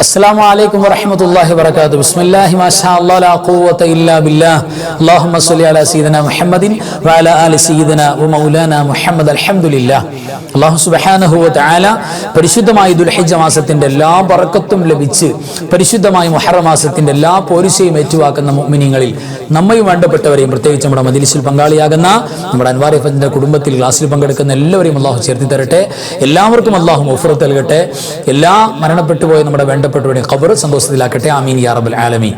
السلام عليكم ورحمة الله وبركاته بسم الله ما شاء الله لا قوة إلا بالله اللهم صل على سيدنا محمد وعلى آل سيدنا ومولانا محمد الحمد لله അള്ളാഹു സുബഹാനഹു വതആല പരിശുദ്ധമായ ദുൽഹിജ്ജ മാസത്തിന്റെ എല്ലാ ബറക്കത്തും ലഭിച്ച് പരിശുദ്ധമായ മുഹറ മാസത്തിന്റെ എല്ലാ പോരിശയും ഏറ്റുവാക്കുന്ന മുഅ്മിനീങ്ങളിൽ നമ്മയും വേണ്ടപ്പെട്ടവരെയും പ്രത്യേകിച്ച് നമ്മുടെ മജിലിസിൽ പങ്കാളിയാകുന്ന നമ്മുടെ അൻവാർ എഫിന്റെ കുടുംബത്തിൽ ക്ലാസ്സിൽ പങ്കെടുക്കുന്ന എല്ലാവരെയും അള്ളാഹു ചേർത്തി തരട്ടെ എല്ലാവർക്കും അള്ളാഹു മുഫറത്ത് നൽകട്ടെ എല്ലാ മരണപ്പെട്ടു പോയ നമ്മുടെ വേണ്ടപ്പെട്ടവരുടെയും ഖബർ സന്തോഷത്തിലാക്കട്ടെ ആമീൻ യാ റബ്ബൽ ആലമീൻ.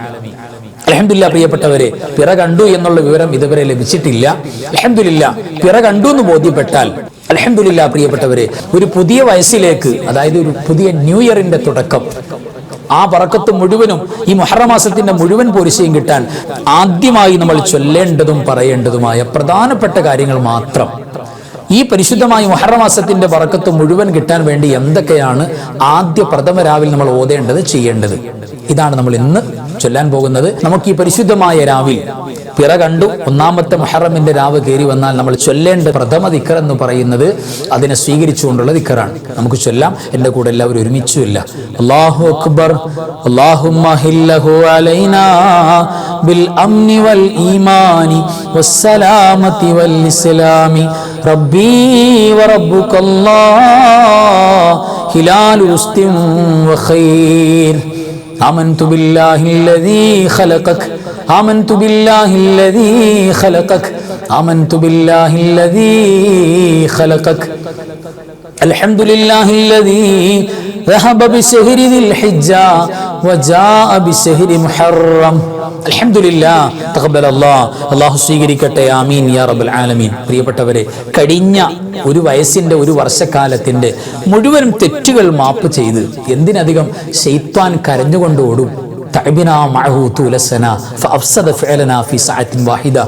അലഹമില്ല പ്രിയപ്പെട്ടവരെ പിറ കണ്ടു എന്നുള്ള വിവരം ഇതുവരെ ലഭിച്ചിട്ടില്ല. അലഹമില്ല പിറ കണ്ടു എന്ന് ബോധ്യപ്പെട്ടാൽ അലഹമില്ല പ്രിയപ്പെട്ടവരെ ഒരു പുതിയ വയസ്സിലേക്ക് അതായത് ഒരു പുതിയ ന്യൂ ഇയറിന്റെ തുടക്കം ആ പറക്കത്ത് മുഴുവനും ഈ മുഹറമാസത്തിന്റെ മുഴുവൻ പോരിശയും കിട്ടാൻ ആദ്യമായി നമ്മൾ ചൊല്ലേണ്ടതും പറയേണ്ടതുമായ പ്രധാനപ്പെട്ട കാര്യങ്ങൾ മാത്രം. ഈ പരിശുദ്ധമായ മുഹറമാസത്തിന്റെ വറക്കത്ത് മുഴുവൻ കിട്ടാൻ വേണ്ടി എന്തൊക്കെയാണ് ആദ്യ പ്രഥമ രാവിൽ നമ്മൾ ഓതേണ്ടത് ചെയ്യേണ്ടത്? ഇതാണ് നമ്മൾ ഇന്ന് ചൊല്ലാൻ പോകുന്നത്. നമുക്ക് ഈ പരിശുദ്ധമായ രാവിൽ പിറ കണ്ടു. ഒന്നാമത്തെ മുഹറമിന്റെ രാവ് കയറി വന്നാൽ നമ്മൾ ചൊല്ലേണ്ട പ്രഥമ ദിക്കർ എന്ന് പറയുന്നത് അതിനെ സ്വീകരിച്ചുകൊണ്ടുള്ള ദിക്കറാണ്. നമുക്ക് ചൊല്ലാം. എന്റെ കൂടെ എല്ലാവരും ഒരുമിച്ചുമില്ല. അള്ളാഹു അക്ബർ അള്ളാഹു അലൈനാ ബിൽ അംനി വൽ ഈമാനി വസ്സലാമത്തി വൽ ഇസ്ലാമി റബ്ബി വറബ്ബുക അല്ലാഹ് ഹിലാലു ഉസ്തിൻ വഖൈർ آمنت بالله الذي خلقك آمنت بالله الذي خلقك آمنت بالله الذي خلقك الحمد لله الذي അള്ളാഹു സ്വീകരിക്കട്ടെ ആമീൻ യാ റബൽ ആലമീൻ. പ്രിയപ്പെട്ടവരെ കഴിഞ്ഞ ഒരു വയസ്സിന്റെ ഒരു വർഷക്കാലത്തിന്റെ മുഴുവനും തെറ്റുകൾ മാപ്പ് ചെയ്ത് എന്തിനധികം ശൈത്വാൻ കരഞ്ഞുകൊണ്ട് ഓടും? തഅബിനാ ഫഅഫ്സദ ഫീ വാഹിദ.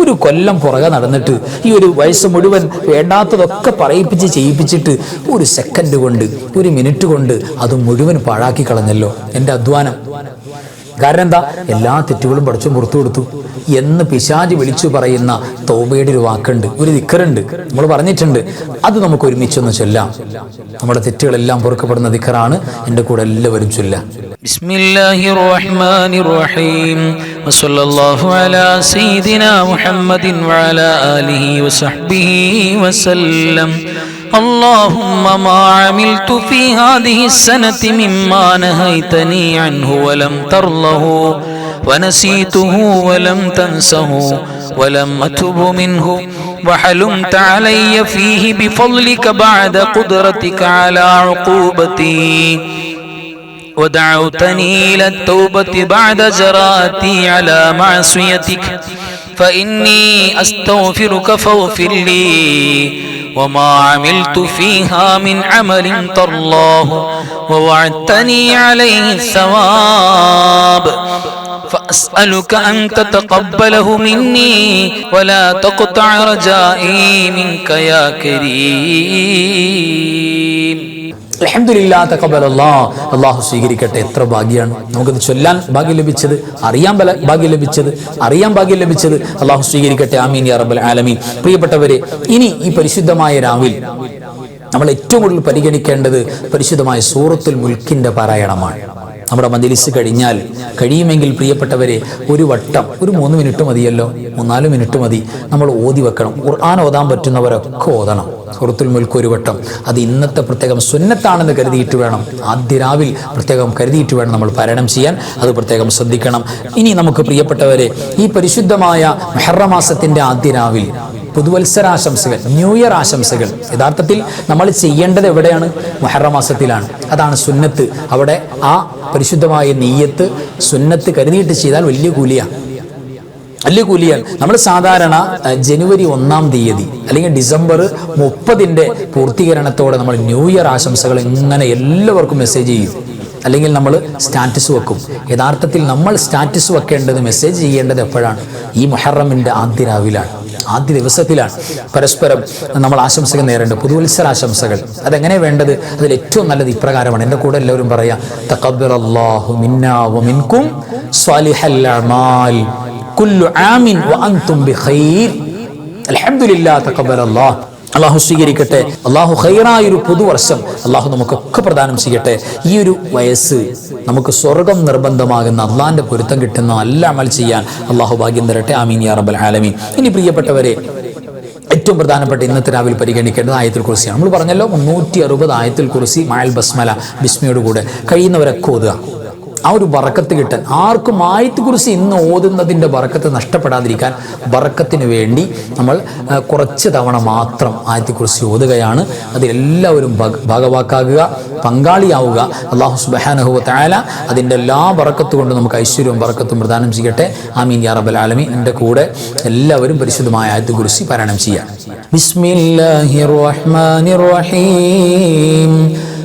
ഒരു കൊല്ലം പുറകെ നടന്നിട്ട് ഈ ഒരു വയസ്സ് മുഴുവൻ വേണ്ടാത്തതൊക്കെ പറയിപ്പിച്ച് ചെയ്യിപ്പിച്ചിട്ട് ഒരു സെക്കൻഡ് കൊണ്ട് ഒരു മിനിറ്റ് കൊണ്ട് അത് മുഴുവൻ പാഴാക്കി കളഞ്ഞല്ലോ. എന്റെ അധ്വാനം. കാരണം എന്താ എല്ലാ തെറ്റുകളും പഠിച്ചും പുറത്തു കൊടുത്തു എന്ന് പിശാജ് വിളിച്ചു പറയുന്ന തോബയുടെ ഒരു വാക്കുണ്ട് ഒരു ദിക്കറുണ്ട് നമ്മൾ പറഞ്ഞിട്ടുണ്ട് അത് നമുക്ക് ഒരുമിച്ചൊന്ന് ചൊല്ലാം നമ്മുടെ തെറ്റുകളെല്ലാം പൊറുക്കപ്പെടുന്ന ദിക്കറാണ് എൻ്റെ കൂടെ എല്ലാവരും ചൊല്ലാം بسم الله الرحمن الرحيم وصلى الله على سيدنا محمد وعلى آله وصحبه وسلم اللهم ما عملت في هذه السنة مما نهيتني عنه ولم ترله ونسيته ولم تنسه ولم أتب منه وحلمت علي فيه بفضلك بعد قدرتك على عقوبتي ودعوتني إلى التوبة بعد جراتي على معصيتك فإني أستغفرك فاغفر لي وما عملت فيها من عمل ترلاه ووعدتني عليه الثواب. فأسألك أن تتقبله مني ولا تقطع رجائي منك يا كريم. അള്ളാഹു സ്വീകരിക്കട്ടെ. എത്ര ഭാഗ്യമാണ് നമുക്കത് ചൊല്ലാൻ ഭാഗ്യം ലഭിച്ചത് അറിയാൻ ഭാഗ്യം ലഭിച്ചത് അറിയാൻ ഭാഗ്യം ലഭിച്ചത് അള്ളാഹു സ്വീകരിക്കട്ടെ. ആമീൻ യാ റബ്ബൽ ആലമീൻ. പ്രിയപ്പെട്ടവരെ ഇനി ഈ പരിശുദ്ധമായ രാവിൽ നമ്മൾ ഏറ്റവും കൂടുതൽ പരിഗണിക്കേണ്ടത് പരിശുദ്ധമായ സൂറത്തുൽ മുൽക്കിന്റെ പാരായണമാണ്. നമ്മുടെ മജലിസ് കഴിഞ്ഞാൽ കഴിയുമെങ്കിൽ പ്രിയപ്പെട്ടവരെ ഒരു വട്ടം ഒരു മൂന്ന് മിനിറ്റ് മതിയല്ലോ? മൂന്നാൽ മിനിറ്റ് മതി. നമ്മൾ ഓതി വെക്കണം. ഖുർആൻ ഓതാൻ പറ്റുന്നവരൊക്കെ ഓതണം. സുഹൃത്തുൽ മുൽക്ക് ഒരു വട്ടം. അത് ഇന്നത്തെ പ്രത്യേകം സുന്നത്താണെന്ന് കരുതിയിട്ട് വേണം. ആദ്യ രാവിൽ പ്രത്യേകം കരുതിയിട്ട് വേണം നമ്മൾ പരണം ചെയ്യാൻ. അത് പ്രത്യേകം ശ്രദ്ധിക്കണം. ഇനി നമുക്ക് പ്രിയപ്പെട്ടവരെ ഈ പരിശുദ്ധമായ മെഹറമാസത്തിന്റെ ആദ്യ രാവിൽ പുതുവത്സരാശംസകൾ ന്യൂ ഇയർ ആശംസകൾ. യഥാർത്ഥത്തിൽ നമ്മൾ ചെയ്യേണ്ടത് എവിടെയാണ്? മുഹറമാസത്തിലാണ് അതാണ് സുന്നത്ത്. അവിടെ ആ പരിശുദ്ധമായ നെയ്യത്ത് സുന്നത്ത് കരുതിയിട്ട് ചെയ്താൽ വലിയ കൂലിയാണ് വലിയ കൂലിയാണ് നമ്മൾ സാധാരണ ജനുവരി ഒന്നാം തീയതി അല്ലെങ്കിൽ ഡിസംബർ മുപ്പതിന്റെ പൂർത്തീകരണത്തോടെ നമ്മൾ ന്യൂ ഇയർ ആശംസകൾ ഇങ്ങനെ എല്ലാവർക്കും മെസ്സേജ് ചെയ്യും. അല്ലെങ്കിൽ നമ്മൾ സ്റ്റാറ്റസ് വെക്കും. യഥാർത്ഥത്തിൽ നമ്മൾ സ്റ്റാറ്റസ് വെക്കേണ്ടത് മെസ്സേജ് ചെയ്യേണ്ടത് എപ്പോഴാണ്? ഈ മൊഹറമിന്റെ ആദ്യ രാവിലാണ്. ആദ്യ ദിവസത്തിലാണ്. പരസ്പരം നമ്മൾ ആശംസകൾ നേരേണ്ടത്. പുതുവത്സര ആശംസകൾ അതെങ്ങനെ വേണ്ടത്? അതിൽ ഏറ്റവും നല്ലത് ഇപ്രകാരമാണ്. എന്റെ കൂടെ എല്ലാവരും പറയാം തഖബ്ബറല്ലാഹു മിന്നാ വ മിൻകും സ്വാലിഹൽ ആമിൻ വഅൻതും ബിഖൈർ. അൽഹംദുലില്ലാഹ് തഖബ്ബൽ അല്ലാഹ് അള്ളാഹു സ്വീകരിക്കട്ടെ. അള്ളാഹു ഹൈറായ ഒരു പുതുവർഷം അള്ളാഹു നമുക്കൊക്കെ പ്രദാനം ചെയ്യട്ടെ. ഈ ഒരു വയസ്സ് നമുക്ക് സ്വർഗം നിർബന്ധമാകുന്ന അള്ളാഹിന്റെ പൊരുത്തം കിട്ടുന്ന നല്ല അമൽ ചെയ്യാൻ അള്ളാഹു ഭാഗ്യം തരട്ടെ. ആമീൻ യാ റബ്ബൽ ആലമീൻ. ഇനി പ്രിയപ്പെട്ടവരെ ഏറ്റവും പ്രധാനപ്പെട്ട ഇന്നത്തെ രാവിലെ പരിഗണിക്കേണ്ടത് ആയത്തിൽ കുറിച്ചാണ് നമ്മൾ പറഞ്ഞല്ലോ മുന്നൂറ്റി അറുപത് ആയത്തിൽ കുറിച്ച് മായൽ ബസ്മല ബിസ്മയോട് കൂടെ കഴിയുന്നവരൊക്കെ ഓതുക. ആ ഒരു ബറക്കത്ത് കിട്ടാൻ. ആർക്കും ആയത്ത് കുറിച്ച് ഇന്ന് ഓതുന്നതിന്റെ ബറക്കത്ത് നഷ്ടപ്പെടാതിരിക്കാൻ ബറക്കത്തിന് വേണ്ടി നമ്മൾ കുറച്ച് തവണ മാത്രം ആയത്ത് കുറിച്ച് ഓതുകയാണ്. അതിലെല്ലാവരും ഭാഗവാക്കാകുക പങ്കാളിയാവുക. അള്ളാഹു സുബാനഹു തായാല അതിന്റെ എല്ലാ ബറക്കത്ത് കൊണ്ട് നമുക്ക് ഐശ്വര്യവും ബറക്കത്തും പ്രദാനം ചെയ്യട്ടെ. ആമീൻ യാ റബ്ബൽ ആലമീൻ. എന്റെ കൂടെ എല്ലാവരും പരിശുദ്ധമായ ആയത്ത് കുറിച്ച് പാരായണം ചെയ്യാം. ബിസ്മില്ലാഹിർ റഹ്മാനിർ റഹീം.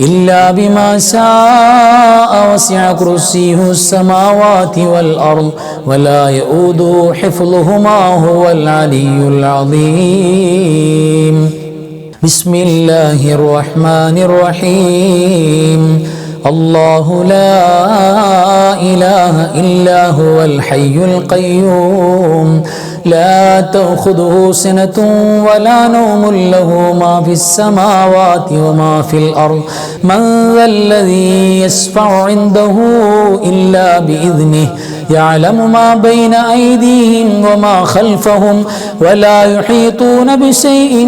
إلا بما شاء وسع كرسيه السماوات والأرض ولا يؤود حفظهما هو العلي العظيم. بسم الله الرحمن الرحيم. الله لا إله إلا هو الحي القيوم. لا تأخذه سنة ولا نوم له ما في السماوات وما في الأرض. من ذا الذي يشفع عنده إلا بإذنه. يعلم ما بين أيديهم وما خلفهم. ولا يحيطون بشيء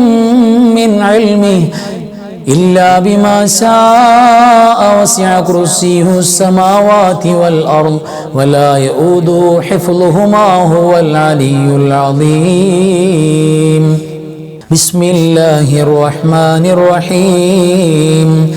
من علمه. إلا بما شاء وسع كرسيه السماوات والأرض ولا يؤود حفظهما هو العلي العظيم. بسم الله الرحمن الرحيم.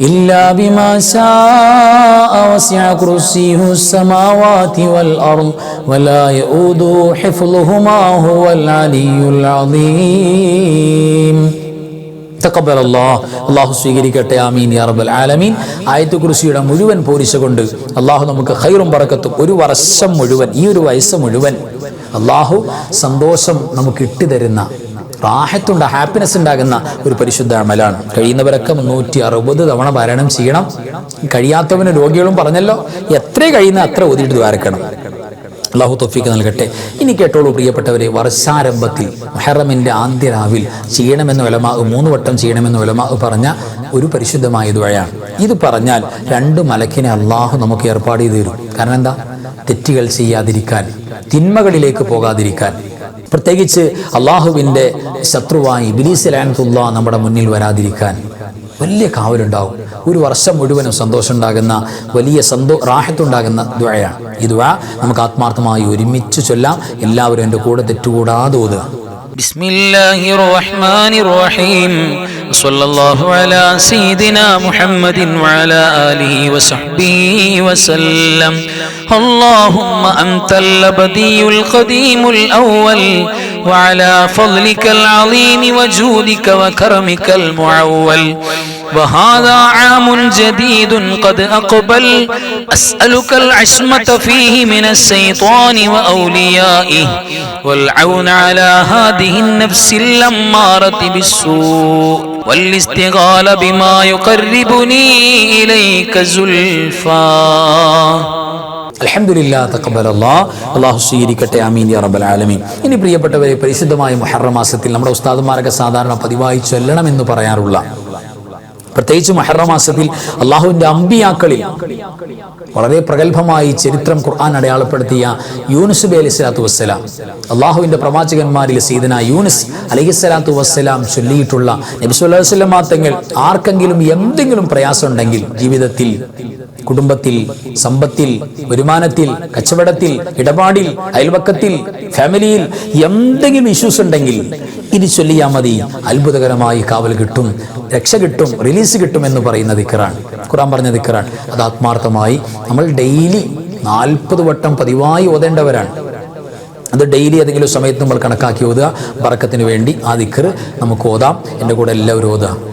إلا بما شاء وسع كرسيه السماوات والأرض ولا يؤود حفظهما هو العلي العظيم തക്കബൽ അള്ളാഹ് അള്ളാഹു സ്വീകരിക്കട്ടെ ആമീൻ യാ റബ്ബൽ ആലമീൻ ആയത്ത് കുറിശിയുടെ മുഴുവൻ പോരിശ കൊണ്ട് അള്ളാഹു നമുക്ക് ഖൈറും പറക്കത്തും ഒരു വർഷം മുഴുവൻ ഈ ഒരു വയസ്സ് മുഴുവൻ അള്ളാഹു സന്തോഷം നമുക്ക് ഇട്ടുതരുന്ന റാഹത്തുണ്ട് ഹാപ്പിനെസ് ഉണ്ടാകുന്ന ഒരു പരിശുദ്ധ അമലാണ്. കഴിയുന്നവരൊക്കെ മുന്നൂറ്റി അറുപത് തവണ പാരായണം ചെയ്യണം. കഴിയാത്തവന് രോഗികളും പറഞ്ഞല്ലോ എത്ര കഴിയുന്ന അത്ര ഓതിയിട്ട് ദ്വാരക്കണം. അള്ളാഹു തൊഫീക്ക് നൽകട്ടെ. ഇനി കേട്ടോളൂ പ്രിയപ്പെട്ടവരെ വർഷാരംഭത്തിൽ മെഹറമിന്റെ ആദ്യ രാവിൽ ചെയ്യണമെന്ന് ഒലമാ മൂന്ന് വട്ടം ചെയ്യണമെന്ന് ഒലമാ പറഞ്ഞ ഒരു പരിശുദ്ധമായ ദുഴയാണ് ഇത് പറഞ്ഞാൽ രണ്ട് മലക്കിനെ അള്ളാഹു നമുക്ക് ഏർപ്പാട് ചെയ്തു തരും. കാരണം എന്താ? തെറ്റുകൾ ചെയ്യാതിരിക്കാൻ തിന്മകളിലേക്ക് പോകാതിരിക്കാൻ. പ്രത്യേകിച്ച് അള്ളാഹുവിന്റെ ശത്രുവായി ബിലീസ് ലാൻതുള്ള നമ്മുടെ മുന്നിൽ വരാതിരിക്കാൻ വലിയ കാവലുണ്ടാവും. ഒരു വർഷം മുഴുവനും സന്തോഷം ഉണ്ടാകുന്ന വലിയ സന്തോ റാഹത്തുണ്ടാകുന്ന ദ്വയാണ് ഈ ദ്വ നമുക്ക് ആത്മാർത്ഥമായി ഒരുമിച്ച് ചൊല്ലാം എല്ലാവരും എന്റെ കൂടെ തെറ്റുകൂടാതെ ഓതുക. بسم الله الرحمن الرحيم. صلى الله على سيدنا محمد وعلى آله وصحبه وسلم. اللهم أنت الأبدي القديم الأول وعلى فضلك العظيم وجودك وكرمك المعول. وهذا عام جديد قد أقبل أسألك العصمة فيه من الشيطان وأوليائه والعون على هذه النفس الأمارة بالسوء والاستغال بما يقربني إليك زلفا അൽഹംദുലില്ലാ തഖബ്ബലല്ലാ അള്ളാഹു സ്വീകരിക്കട്ടെ ആമീൻ യാ റബ്ബൽ ആലമീൻ ഇനി പ്രിയപ്പെട്ടവരെ പരിശുദ്ധമായ മുഹറം മാസത്തിൽ നമ്മുടെ ഉസ്താദുമാരൊക്കെ സാധാരണ പതിവായി ചൊല്ലണമെന്ന് പറയാറുള്ള പ്രത്യേകിച്ച് മുഹറം മാസത്തിൽ അമ്പിയാക്കളിൽ വളരെ പ്രഗത്ഭമായി ചരിത്രം ഖുർആൻ അടയാളപ്പെടുത്തിയ യൂനുസ് ബി അലി സ്വലാത്തു വസ്സലാം. അള്ളാഹുവിന്റെ പ്രവാചകന്മാരിൽ സീതന യൂനുസ് അലഹി സ്വലാത്തു വസ്സലാം ചൊല്ലിയിട്ടുള്ള നബി സല്ലല്ലാഹു അലൈഹി വസല്ലം തങ്ങൾ ആർക്കെങ്കിലും എന്തെങ്കിലും പ്രയാസമുണ്ടെങ്കിൽ ജീവിതത്തിൽ കുടുംബത്തിൽ സമ്പത്തിൽ വരുമാനത്തിൽ കച്ചവടത്തിൽ ഇടപാടിൽ അയൽവക്കത്തിൽ ഫാമിലിയിൽ എന്തെങ്കിലും ഇഷ്യൂസ് ഉണ്ടെങ്കിൽ ഇത് ചൊല്ലിയാൽ മതി. അത്ഭുതകരമായി കാവൽ കിട്ടും രക്ഷ കിട്ടും റിലീസ് കിട്ടും എന്ന് പറയുന്ന ദിക്കറാണ്. ഖുറാൻ പറഞ്ഞ ദിക്കറാണ്. അത് ആത്മാർത്ഥമായി നമ്മൾ ഡെയിലി നാൽപ്പത് വട്ടം പതിവായി ഓതേണ്ടവരാണ്. അത് ഡെയിലി ഏതെങ്കിലും സമയത്ത് നമ്മൾ കണക്കാക്കി ഓതുക. ബറക്കത്തിന് വേണ്ടി ആ ദിക്കർ നമുക്ക് ഓതാം. എന്റെ കൂടെ എല്ലാവരും ഓതാം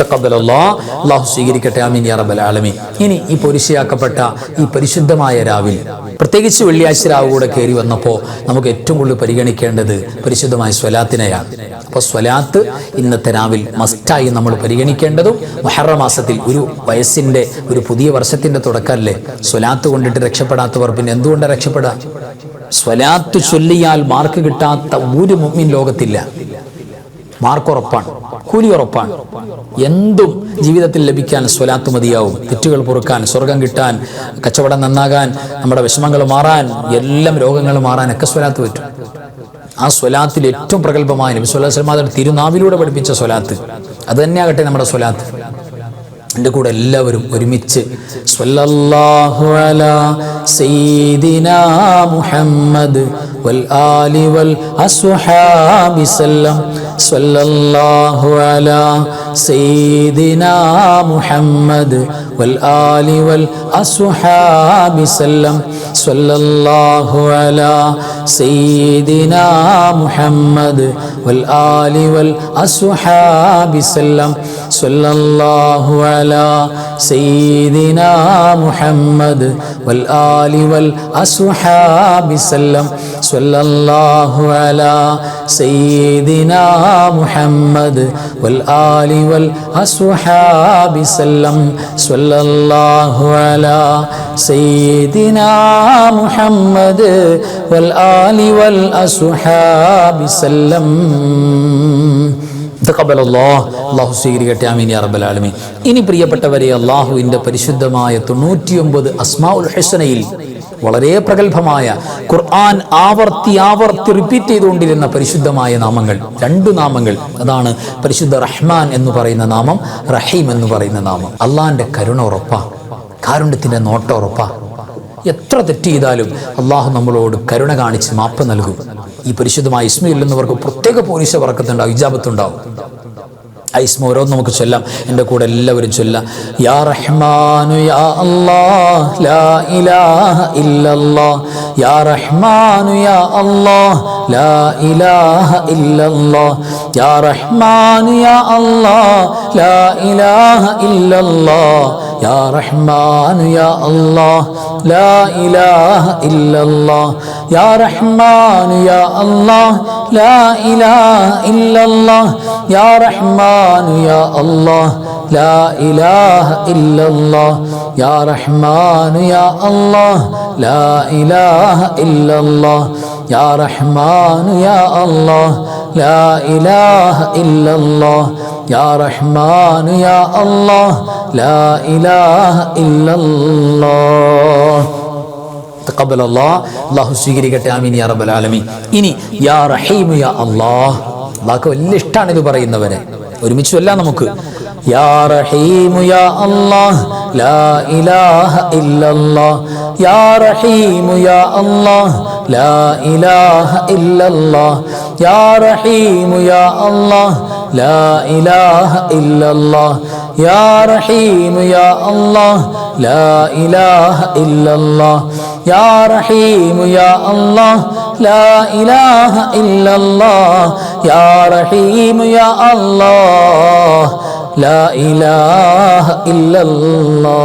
തക്കബലല്ലാ അള്ളാഹു സ്വീകരിക്കട്ടെ ആമീൻ യാ റബ്ബൽ ആലമീൻ. ഇനി ഈ പൊരിശയാക്കപ്പെട്ട ഈ പരിശുദ്ധമായ രാവിൽ പ്രത്യേകിച്ച് വെള്ളിയാഴ്ച രാവ് കൂടെ കയറി വന്നപ്പോൾ നമുക്ക് ഏറ്റവും കൂടുതൽ പരിഗണിക്കേണ്ടത് പരിശുദ്ധമായ സ്വലാത്തിനെയാണ്. അപ്പോൾ സ്വലാത്ത് ഇന്നത്തെ രാവിൽ മസ്റ്റായി നമ്മൾ പരിഗണിക്കേണ്ടതും മഹറ മാസത്തിൽ ഒരു വയസ്സിന്റെ ഒരു പുതിയ വർഷത്തിന്റെ തുടക്കമല്ലേ സ്വലാത്ത് കൊണ്ടിട്ട് രക്ഷപ്പെടാത്തവർ പിന്നെ എന്തുകൊണ്ട് രക്ഷപ്പെടാം? സ്വലാത്ത് ചൊല്ലിയാൽ മാർക്ക് കിട്ടാത്ത ഒരു മുമ്മിൻ ലോകത്തില്ല. മാർക്ക് ഉറപ്പാണ് കൂലി ഉറപ്പാണ് എന്തും ജീവിതത്തിൽ ലഭിക്കാൻ സ്വലാത്ത് മതിയാവും. തെറ്റുകൾ പൊറുക്കാൻ സ്വർഗം കിട്ടാൻ കച്ചവടം നന്നാകാൻ നമ്മുടെ വിഷമങ്ങൾ മാറാൻ എല്ലാം രോഗങ്ങൾ മാറാൻ ഒക്കെ സ്വലാത്ത് പറ്റും. ആ സ്വലാത്തിൽ ഏറ്റവും പ്രഗത്ഭമായ നബി തിരുനാവിലൂടെ പഠിപ്പിച്ച സ്വലാത്ത്. അത് തന്നെയാകട്ടെ നമ്മുടെ സ്വലാത്ത്. എന്റെ കൂടെ എല്ലാവരും ഒരുമിച്ച് സ്വല്ലല്ലാഹു അലാ സയ്യിദിനാ മുഹമ്മദ് വൽ ആലി വൽ അസ്ഹാബി സല്ലം സ്വല്ലല്ലാഹു അലാ സയ്യിദിനാ മുഹമ്മദ് വൽ ആലി വൽ അസ്ഹാബി സല്ലം. സ്വല്ലല്ലാഹു അലാ സയ്യിദിനാ മുഹമ്മദ് വൽ ആലി വൽ അസ്ഹാബി സല്ലം. സ്വല്ലല്ലാഹു അലാ സയ്യിദിനാ മുഹമ്മദ് വൽ ആലി വൽ അസ്ഹാബി സല്ലം സ്വല്ലല്ലാഹു അലാ സയ്യിദിനാ വൽ ആലി വൽ സല്ലം. സല്ലല്ലാഹു അലാ സയ്യിദിനാ വൽ ആലി വൽ സല്ലം. റബ്ബൽ ആലമീൻ. ഇനി പ്രിയപ്പെട്ടവരെ അള്ളാഹുവിന്റെ പരിശുദ്ധമായ തൊണ്ണൂറ്റിയൊമ്പത് അസ്മാഉൽ ഹസനയിൽ വളരെ പ്രഗത്ഭമായ ഖുർആൻ ആവർത്തി ആവർത്തി റിപ്പീറ്റ് ചെയ്തുകൊണ്ടിരുന്ന പരിശുദ്ധമായ നാമങ്ങൾ. രണ്ടു നാമങ്ങൾ. അതാണ് പരിശുദ്ധ റഹ്മാൻ എന്ന് പറയുന്ന നാമം റഹീം എന്ന് പറയുന്ന നാമം. അള്ളാഹിന്റെ കരുണ ഉറപ്പാ. കാരുണ്യത്തിന്റെ നോട്ട ഉറപ്പാ. എത്ര തെറ്റ് ചെയ്താലും അള്ളാഹു നമ്മളോട് കരുണ കാണിച്ച് മാപ്പ് നൽകും. ഈ പരിശുദ്ധമായ ഇസ്മയിൽ നിന്നവർക്ക് പ്രത്യേക പോലീസ് വർക്കത്തുണ്ടാവും ഇജാബത്തുണ്ടാവും മോരോ ഓരോന്ന് നമുക്ക് ചൊല്ലാം. എന്റെ കൂടെ എല്ലാവരും ചൊല്ലാം. യാ റഹ്മാനു യാ അല്ലാഹ് ലാ ഇലാഹ ഇല്ലല്ലാഹ് യാ റഹ്മാനു യാ അല്ലാഹ് ലാ ഇലാഹ ഇല്ലല്ലാഹ് യാ റഹ്മാനു യാ അല്ലാഹ് ലാ ഇലാഹ ഇല്ലല്ലാഹ് യാ റഹ്മാനു യാ അല്ലാഹ് ലാ ഇലാഹ ഇല്ലല്ലാഹ് യാ റഹ്മാനു യാ അല്ലാഹ് ലാ ഇലാഹ ഇല്ലല്ലാഹ് യാ റഹ്മാനു യാ അല്ലാഹ് ലാ ഇലാഹ ഇല്ലല്ലാഹ് യാ റഹ്മാനു യാ അല്ലാഹ് ലാ ഇലാഹ ഇല്ലല്ലാഹ് യാ റഹ്മാനു യാ അല്ലാഹ് ലാ ഇലാഹ ഇല്ലല്ലാഹ് യാ يا യാ അല്ലാഹ് ലാ ഇലാഹ ഇല്ലല്ലാഹ്. തഖബ്ബൽ അല്ലാഹ് അല്ലാഹു സ്വീകരിക്കട്ടെ ആമീൻ യാ റബ്ബൽ ആലമീൻ. ഇനി യാ റഹീം യാ അല്ലാഹ്. അല്ലാഹ്ക്ക് വലിയ ഇഷ്ടമാണ് ഇത് പറയുന്നവരെ. ഒരുമിച്ച് ചൊല്ലാം നമുക്ക്. യാ റഹീം യാ അല്ലാഹ് ലാ ഇലാഹ ഇല്ലല്ലാഹ്. യാ റഹീം യാ അല്ലാഹ് ലാ ഇലാഹ ഇല്ലല്ലാഹ്. യാ റഹീം യാ അല്ലാഹ് ലാ ഇലാഹ ഇല്ലല്ലാഹ് യാ റഹീം യാ അല്ലാഹ് ലാ ഇലാഹ ഇല്ലല്ലാഹ് യാ റഹീം യാ അല്ലാഹ് ലാ ഇലാഹ ഇല്ലല്ലാഹ് യാ റഹീം യാ അല്ലാഹ് ലാ ഇലാഹ ഇല്ലല്ലാഹ്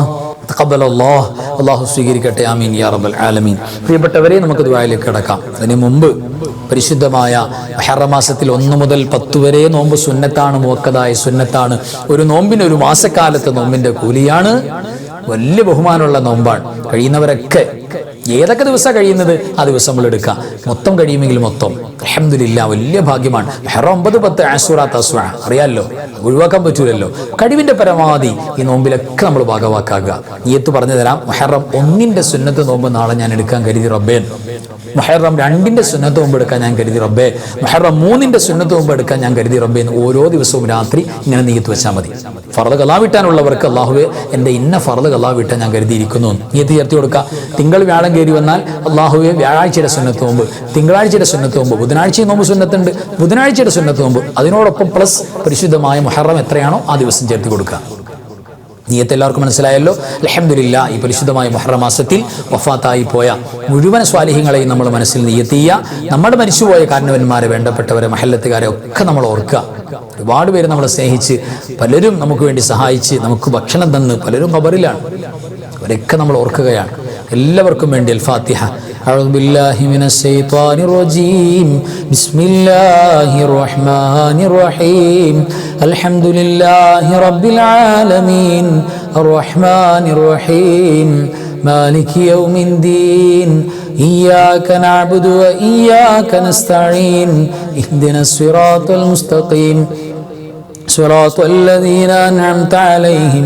തഖബ്ബൽ അള്ളാഹു സ്വീകരിക്കട്ടെ. ആമീൻ യാ റബ്ബൽ ആലമീൻ. പ്രിയപ്പെട്ടവരെ നമുക്ക് ദുബായിലേക്ക് കിടക്കാം. അതിന് മുമ്പ് പരിശുദ്ധമായ ഹറമാസത്തിൽ ഒന്ന് മുതൽ പത്ത് വരെ നോമ്പ് സുന്നത്താണ് മുവക്കതായ സുന്നത്താണ്. ഒരു നോമ്പിന് ഒരു മാസക്കാലത്ത് നോമ്പിന്റെ കൂലിയാണ്. വലിയ ബഹുമാനമുള്ള നോമ്പാണ്. കഴിയുന്നവരൊക്കെ ഏതൊക്കെ ദിവസമാണ് കഴിയുന്നത്? ആ ദിവസം നമ്മൾ എടുക്കുക മൊത്തം കഴിയുമെങ്കിൽ മൊത്തം. അലഹമില്ല വലിയ ഭാഗ്യമാണ്. ഒമ്പത് പത്ത് ആസുറ തസ്വ അറിയാമല്ലോ ഒഴിവാക്കാൻ പറ്റൂലല്ലോ. കഴിവിന്റെ പരമാവധി ഈ നോമ്പിലൊക്കെ നമ്മൾ ഭാഗവാക്കാക്കുക നീയത്ത് പറഞ്ഞു തരാം മെഹറം ഒന്നിന്റെ സുന്നത്ത് നോമ്പ് നാളെ ഞാൻ എടുക്കാൻ കരുതി റബ്ബേൻ മുഹറം രണ്ടിന്റെ സുന്നത്ത് നോമ്പ് എടുക്കാൻ ഞാൻ കരുതി റബ്ബേ. മുഹറം മൂന്നിന്റെ സുന്നത്ത് നോമ്പ് എടുക്കാൻ ഞാൻ കരുതി റബ്ബേ എന്ന് ഓരോ ദിവസവും രാത്രി ഇങ്ങനെ നീയത്ത് വെച്ചാൽ മതി. ഫറദ് കലാവിട്ടാനുള്ളവർക്ക് അള്ളാഹുവെ എന്റെ ഇന്ന ഫറദ് കലാവിട്ടാൻ ഞാൻ കരുതിയിരിക്കുന്നു. നീയത്ത് ചേർത്തി കൊടുക്കുക തിങ്കൾ വ്യാഴം കയറി വന്നാൽ അള്ളാഹുവെ വ്യാഴാഴ്ചയുടെ സുന്നത്ത് മുമ്പ് തിങ്കളാഴ്ചയുടെ സുന്നത്ത് മുമ്പ് ബുധനാഴ്ചയും നോമ്പ് സുന്നത്തുണ്ട്. ബുധനാഴ്ചയുടെ സുന്നത്ത് മുമ്പ് അതിനോടൊപ്പം പ്ലസ് പരിശുദ്ധമായ മുഹറം എത്രയാണോ ആ ദിവസം ചേർത്ത് കൊടുക്കുക. നീയത്ത് എല്ലാവർക്കും മനസ്സിലായല്ലോ? അലഹമില്ല ഈ പരിശുദ്ധമായ മുഹറ മാസത്തിൽ വഫാത്തായി പോയ മുഴുവൻ സ്വാലിഹ്യങ്ങളെയും നമ്മൾ മനസ്സിൽ നീയത്തിയ നമ്മുടെ മരിച്ചുപോയ കാരണവന്മാരെ വേണ്ടപ്പെട്ടവരെ മഹല്ലത്തുകാരെ ഒക്കെ നമ്മൾ ഓർക്കുക. ഒരുപാട് പേര് നമ്മളെ സ്നേഹിച്ച് പലരും നമുക്ക് വേണ്ടി സഹായിച്ച് നമുക്ക് ഭക്ഷണം തന്ന് പലരും ഖബറിലാണ്. അവരൊക്കെ നമ്മൾ ഓർക്കുകയാണ്. എല്ലാവർക്കും വേണ്ടി അൽ ഫാത്തിഹ أعوذ بالله من الشيطان الرجيم بسم الله الرحمن الرحيم الحمد لله رب العالمين الرحمن الرحيم مالك يوم الدين إياك نعبد وإياك نستعين اهدنا الصراط المستقيم صراط الذين أنعمت عليهم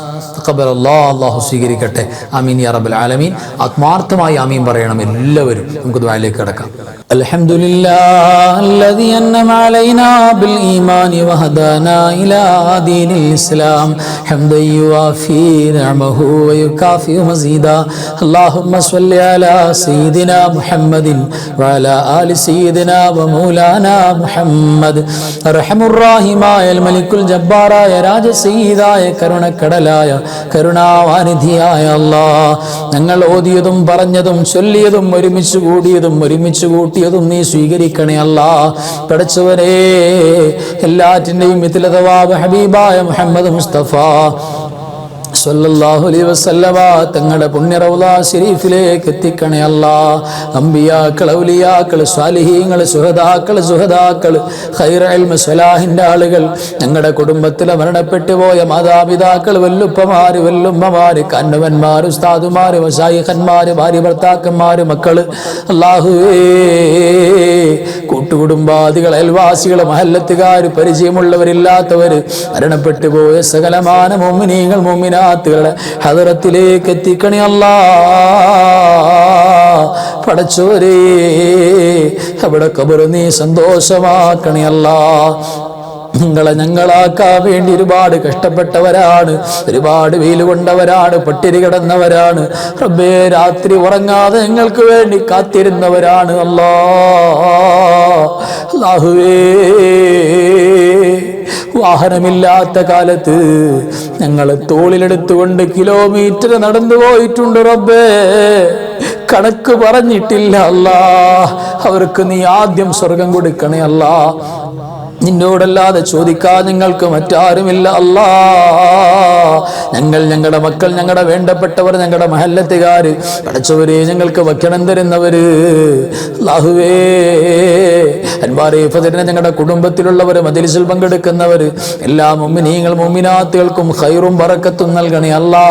അല്ലാഹു സ്വീകരിക്കട്ടെ. അമീൻ യാ റബ്ബൽ ആലമീൻ. ആത്മാർത്ഥമായി അമീൻ പറയണം എല്ലാവരും. നമുക്ക് ദുആയിലേക്ക് കടക്കാം. الحمد لله الذي أنم علينا بالإيمان وهدانا إلى دين الإسلام حمدا يوافي نعمه ويكافي مزيدا اللهم صل على سيدنا محمد وعلى آل سيدنا ومولانا محمد أرحم الراحماي الملك الجباراയ രാജസീതായ കരുണക്കടലായ കരുണാവാനിധിയായ അല്ലാ ഞങ്ങൾ ഓതിയതും പറഞ്ഞതും ചൊല്ലിയതും ഒരുമിച്ച് കൂടിയതും ഒരുമിച്ച് കൂട്ടി കൂട്ടിയതും നീ സ്വീകരിക്കണേ അല്ല. പഠിച്ചവരെ എല്ലാറ്റിന്റെയും മിഥിലതവാബ് ഹബീബായ മുഹമ്മദ് മുസ്തഫ. സല്ലല്ലാഹു അലൈഹി തങ്ങളുടെ പുണ്യറൗല ശരീഫിലേക്ക് എത്തിക്കണേ അല്ലാ. അമ്പിയാക്കൾ ഔലിയാക്കൾ സ്വാലിഹീങ്ങൾ സുഹദാക്കൾ സുഹദാക്കൾ ഹൈറൽമ സലാഹിന്റെ ആളുകൾ ഞങ്ങളുടെ കുടുംബത്തിൽ മരണപ്പെട്ടു പോയ മാതാപിതാക്കൾ വല്ലുപ്പമാർ വല്ലുമ്മമാർ കണ്ണുവന്മാർ ഉസ്താദുമാർ വശായിഖന്മാര് ഭാര്യ ഭർത്താക്കന്മാർ മക്കൾ അള്ളാഹുവേ കൂട്ടുകുടുംബാദികൾ അയൽവാസികൾ മഹല്ലത്തുകാർ പരിചയമുള്ളവരില്ലാത്തവർ മരണപ്പെട്ടു പോയ സകലമാന മോമിനീങ്ങൾ മോമിനാത്തുകളുടെ ഹദറത്തിലേക്ക് എത്തിക്കണേ അല്ലാ. പടച്ചോരേ അവിടെ കബറ് നീ സന്തോഷമാക്കണേ അല്ലാ. നിങ്ങളെ ഞങ്ങളാക്കാൻ വേണ്ടി ഒരുപാട് കഷ്ടപ്പെട്ടവരാണ് ഒരുപാട് വെയിൽ കൊണ്ടവരാണ് പട്ടിരി കിടന്നവരാണ് റബ്ബേ രാത്രി ഉറങ്ങാതെ ഞങ്ങൾക്ക് വേണ്ടി കാത്തിരുന്നവരാണ് അല്ലാഹുവേ വാഹനമില്ലാത്ത കാലത്ത് ഞങ്ങൾ തോളിലെടുത്തുകൊണ്ട് കിലോമീറ്റർ നടന്നു പോയിട്ടുണ്ട് റബ്ബേ. കണക്ക് പറഞ്ഞിട്ടില്ല അല്ലാ. അവർക്ക് നീ ആദ്യം സ്വർഗം കൊടുക്കണേ അല്ലാ. നിന്നോടല്ലാതെ ചോദിക്കാൻ ഞങ്ങൾക്ക് മറ്റാരുമില്ല. അല്ലാ ഞങ്ങൾ ഞങ്ങളുടെ മക്കൾ ഞങ്ങളുടെ വേണ്ടപ്പെട്ടവർ ഞങ്ങളുടെ മഹല്ലത്തുകാർ പഠിച്ചവര് ഞങ്ങൾക്ക് ഭക്ഷണം തരുന്നവര് അല്ലാഹുവേ അൻവാറേ ഫതിനെ ഞങ്ങളുടെ കുടുംബത്തിലുള്ളവർ മതിലിസിൽ പങ്കെടുക്കുന്നവർ എല്ലാ മുമ്മിനീങ്ങൾ മുമ്മിനാത്തുകൾക്കും ഹൈറും പറക്കത്തും നൽകണേ അല്ലാ.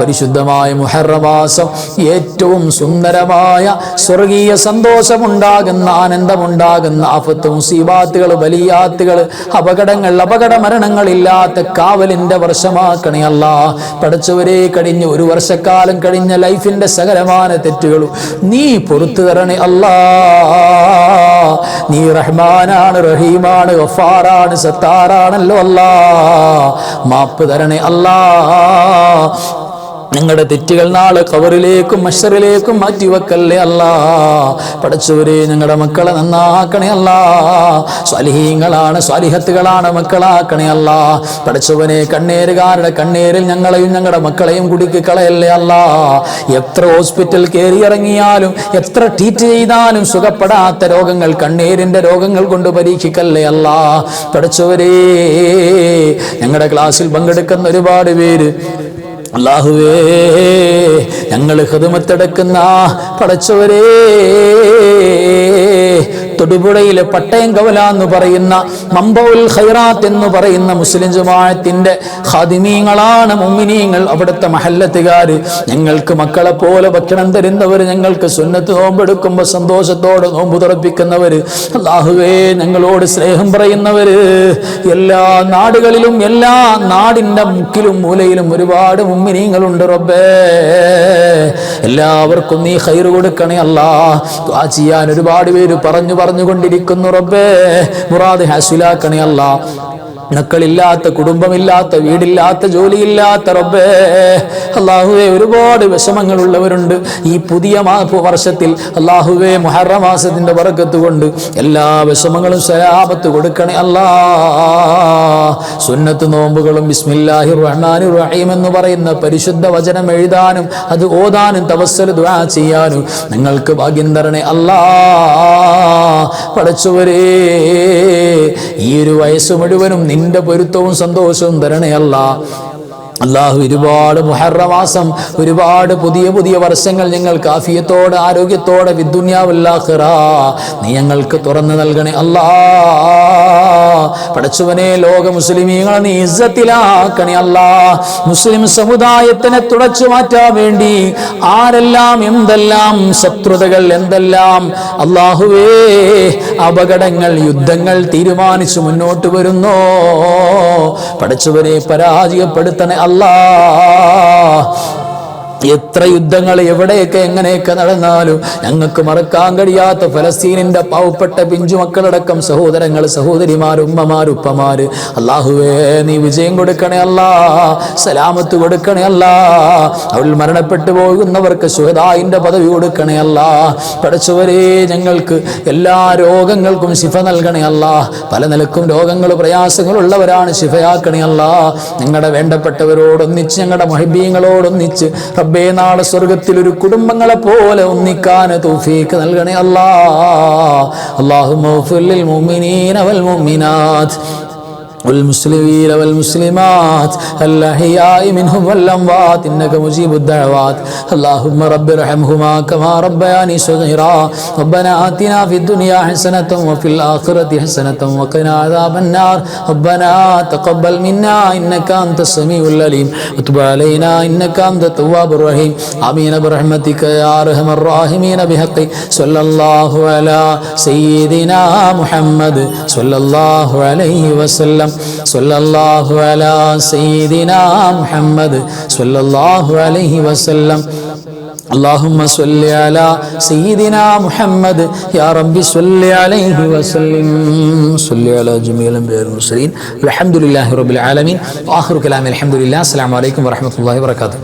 പരിശുദ്ധമായ മുഹറമാസം ഏറ്റവും സുന്ദരമായ സ്വർഗീയ സന്തോഷമുണ്ടാകുന്ന ആനന്ദമുണ്ടാകുന്ന ആഫത്ത് മുസീബാത്തുകൾ വലിയാത്തുകൾ അപകടങ്ങൾ അപകട മരണങ്ങളില്ലാത്ത കാവലിന്റെ വർഷമാക്കണേ അല്ല. പഠിച്ചവരെ കഴിഞ്ഞ ഒരു വർഷക്കാലം കഴിഞ്ഞ ലൈഫിന്റെ സകലമായ തെറ്റുകളും നീ പൊറത്തു തരണേ അല്ലാ. നീ റഹ്മാനാണ് റഹീമാണ് ഗഫാറാണ് സത്താറാണല്ലോ അല്ലാ. മാപ്പ് തരണേ അല്ലാ. ഞങ്ങളുടെ തെറ്റുകൾ നാളെ കവറിലേക്കും മഷറിലേക്കും മാറ്റിവെക്കല്ലേ അല്ല. പഠിച്ചവരെ ഞങ്ങളുടെ മക്കളെ നന്നാക്കണേ അല്ല. സ്വാലിഹീങ്ങളാണ് സ്വാലിഹത്തുകളാണ് മക്കളാക്കണേ അല്ല. പഠിച്ചവനെ കണ്ണേരുകാരുടെ കണ്ണേരിൽ ഞങ്ങളെയും ഞങ്ങളുടെ മക്കളെയും കുടുക്കി കളയല്ലേ അല്ല. എത്ര ഹോസ്പിറ്റൽ കയറി ഇറങ്ങിയാലും എത്ര ട്രീറ്റ് ചെയ്താലും സുഖപ്പെടാത്ത രോഗങ്ങൾ കണ്ണേരിന്റെ രോഗങ്ങൾ കൊണ്ട് പരീക്ഷിക്കല്ലേ അല്ല. പഠിച്ചവരെ ഞങ്ങളുടെ ക്ലാസ്സിൽ പങ്കെടുക്കുന്ന ഒരുപാട് പേര് അള്ളാഹുവേ ഞങ്ങൾ ഹൃദമത്തെടുക്കുന്ന പടച്ചവരേ തൊടുപുഴയിലെ പട്ടയം കവല എന്ന് പറയുന്ന മമ്പൗൽ ഖൈറാത്ത് എന്ന് പറയുന്ന മുസ്ലിം ജമാഅത്തിന്റെ ഖാദിമീങ്ങളാണ് മുമ്മിനീങ്ങൾ അവിടുത്തെ മഹല്ലത്തുകാർ ഞങ്ങൾക്ക് മക്കളെ പോലെ ഭക്ഷണം തരുന്നവർ ഞങ്ങൾക്ക് സുന്നത്ത് നോമ്പെടുക്കുമ്പോൾ സന്തോഷത്തോടെ നോമ്പ് തുറപ്പിക്കുന്നവർ അള്ളാഹുവേ ഞങ്ങളോട് സ്നേഹം പറയുന്നവര്. എല്ലാ നാടുകളിലും എല്ലാ നാടിന്റെ മുക്കിലും മൂലയിലും ഒരുപാട് മുമ്മിനീങ്ങളുണ്ട് റബ്ബേ. എല്ലാവർക്കും നീ ഹൈറ് കൊടുക്കണേ അല്ലാ ചെയ്യാൻ ഒരുപാട് പേര് പറഞ്ഞു പറഞ്ഞു പറഞ്ഞുകൊണ്ടിരിക്കുന്നു റബ്ബേ. മുറാദ് ഹാസിലാക്കണേ അല്ലാ മക്കളില്ലാത്ത കുടുംബമില്ലാത്ത വീടില്ലാത്ത ജോലിയില്ലാത്ത റബ്ബേ അള്ളാഹുവെ ഒരുപാട് വിഷമങ്ങളുള്ളവരുണ്ട്. ഈ പുതിയ വർഷത്തിൽ അള്ളാഹുവെ മുഹറ മാസത്തിന്റെ പറക്കത്ത് കൊണ്ട് എല്ലാ വിഷമങ്ങളും സലാപത്ത് കൊടുക്കണേ അല്ലാ. സുന്നത്ത് നോമ്പുകളും ബിസ്മില്ലാഹി റഹ്മാനി റഹീം എന്ന് പറയുന്ന പരിശുദ്ധ വചനം എഴുതാനും അത് ഓതാനും തവസ്സൽ ദുആ ചെയ്യാനും നിങ്ങൾക്ക് ഭാഗ്യം തരണേ അല്ലാ. പഠിച്ചവരേ ഈ ഒരു വയസ്സ് മുഴുവനും നിന്റെ പൊരുത്തവും സന്തോഷവും തരണേ അല്ലാ അള്ളാഹു ഒരുപാട് മുഹറമാസം ഒരുപാട് പുതിയ പുതിയ വർഷങ്ങൾ ഞങ്ങൾ കാഫിയത്തോടെ ആരോഗ്യത്തോടെ വിദ്ദുന്യാവല്ലാഹിറ നീ ഞങ്ങൾക്ക് തുറന്നു നൽകണേ അല്ലാ. പടച്ചുവനെ ലോക മുസ്ലിമീങ്ങളെ നീ ഇസ്സത്തിലാക്കണേ അല്ലാ. മുസ്ലിം സമുദായത്തിനെ തുടച്ചു മാറ്റാൻ വേണ്ടി ആരെല്ലാം എന്തെല്ലാം ശത്രുതകൾ എന്തെല്ലാം അള്ളാഹുവേ അപകടങ്ങൾ യുദ്ധങ്ങൾ തീരുമാനിച്ചു മുന്നോട്ട് വരുന്നോ? പടച്ചുവനെ പരാജയപ്പെടുത്തണേ അല്ലാ എത്ര യുദ്ധങ്ങൾ എവിടെയൊക്കെ എങ്ങനെയൊക്കെ നടന്നാലും ഞങ്ങൾക്ക് മറക്കാൻ കഴിയാത്ത ഫലസ്തീനിന്റെ പാവപ്പെട്ട പിഞ്ചു മക്കളടക്കം സഹോദരങ്ങൾ സഹോദരിമാർ ഉമ്മമാർ ഉപ്പമാർ. അള്ളാഹുവേ നീ വിജയം കൊടുക്കണേ അല്ലാ സലാമത്ത് കൊടുക്കണേ അല്ലാ അവൾ മരണപ്പെട്ടു പോകുന്നവർക്ക് സുഹദായിന്റെ പദവി കൊടുക്കണേ അല്ലാ. പഠിച്ചവരെ ഞങ്ങൾക്ക് എല്ലാ രോഗങ്ങൾക്കും ശിഫ നൽകണേ അല്ലാ. പല നിലക്കും രോഗങ്ങൾ പ്രയാസങ്ങളുള്ളവരാണ് ശിഫയാക്കണേ അല്ലാ. ഞങ്ങളുടെ വേണ്ടപ്പെട്ടവരോടൊന്നിച്ച് ഞങ്ങളുടെ മഹിബീങ്ങളോടൊന്നിച്ച് നാളെ സ്വർഗത്തിൽ ഒരു കുടുംബങ്ങളെ പോലെ ഒന്നിക്കാൻ തൗഫീക്ക് നൽകണേ അല്ലാ അല്ലാഹു മൗഫുല്ലിൽ മുഅ്മിനീന വൽ മുഅ്മിനാത്ത്. والمسلمين والمسلمات الأحياء منهم والأموات إنك مجيب الدعوات. اللهم رب ارحمهما كما ربياني صغيرا. ربنا آتنا في الدنيا حسنة وفي الآخرة حسنة وقنا عذاب النار. ربنا تقبل منا إنك أنت السميع العليم. وتب علينا إنك أنت التواب الرحيم. آمين برحمتك يا أرحم الراحمين. بحق صلى الله على سيدنا محمد صلى الله عليه وسلم. صلى الله على سيدنا محمد صلى الله عليه وسلم اللهم صل على سيدنا محمد يا رب صل عليه وسلم صل على جميع الانبياء والمرسلين الحمد لله رب العالمين واخر كلام الحمد لله السلام عليكم ورحمه الله وبركاته